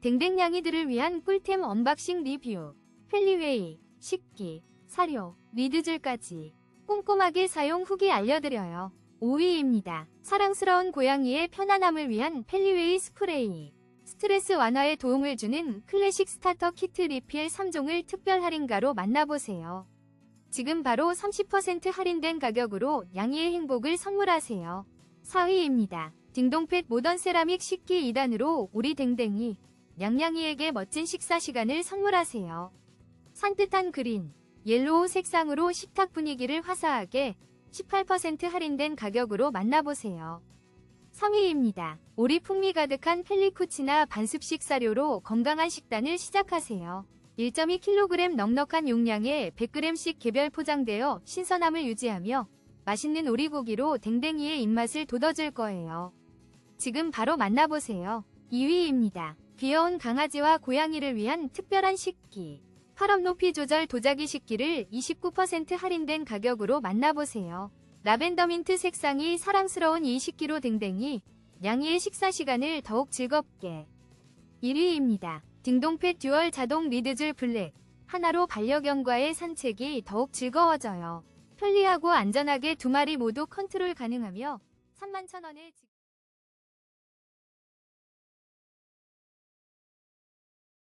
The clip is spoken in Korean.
댕댕냥이들을 위한 꿀템 언박싱 리뷰. 펠리웨이, 식기, 사료, 리드줄까지 꼼꼼하게 사용 후기 알려드려요. 5위입니다. 사랑스러운 고양이의 편안함을 위한 펠리웨이 스프레이. 스트레스 완화에 도움을 주는 클래식 스타터 키트 리필 3종을 특별 할인가로 만나보세요. 지금 바로 30% 할인된 가격으로 양이의 행복을 선물하세요. 4위입니다. 딩동펫 모던 세라믹 식기 2단으로 우리 댕댕이, 냥냥이에게 멋진 식사 시간을 선물하세요. 산뜻한 그린, 옐로우 색상으로 식탁 분위기를 화사하게 18% 할인된 가격으로 만나보세요. 3위입니다. 오리 풍미 가득한 펠리쿠치나 반습식 사료로 건강한 식단을 시작하세요. 1.2kg 넉넉한 용량에 100g씩 개별 포장되어 신선함을 유지하며 맛있는 오리고기로 댕댕이의 입맛을 돋워줄 거예요. 지금 바로 만나보세요. 2위입니다. 귀여운 강아지와 고양이를 위한 특별한 식기. 팔업 높이 조절 도자기 식기를 29% 할인된 가격으로 만나보세요. 라벤더 민트 색상이 사랑스러운 이 식기로 댕댕이, 양이의 식사 시간을 더욱 즐겁게. 1위입니다. 딩동펫 듀얼 자동 리드줄 블랙. 하나로 반려견과의 산책이 더욱 즐거워져요. 편리하고 안전하게 두 마리 모두 컨트롤 가능하며 31,000원에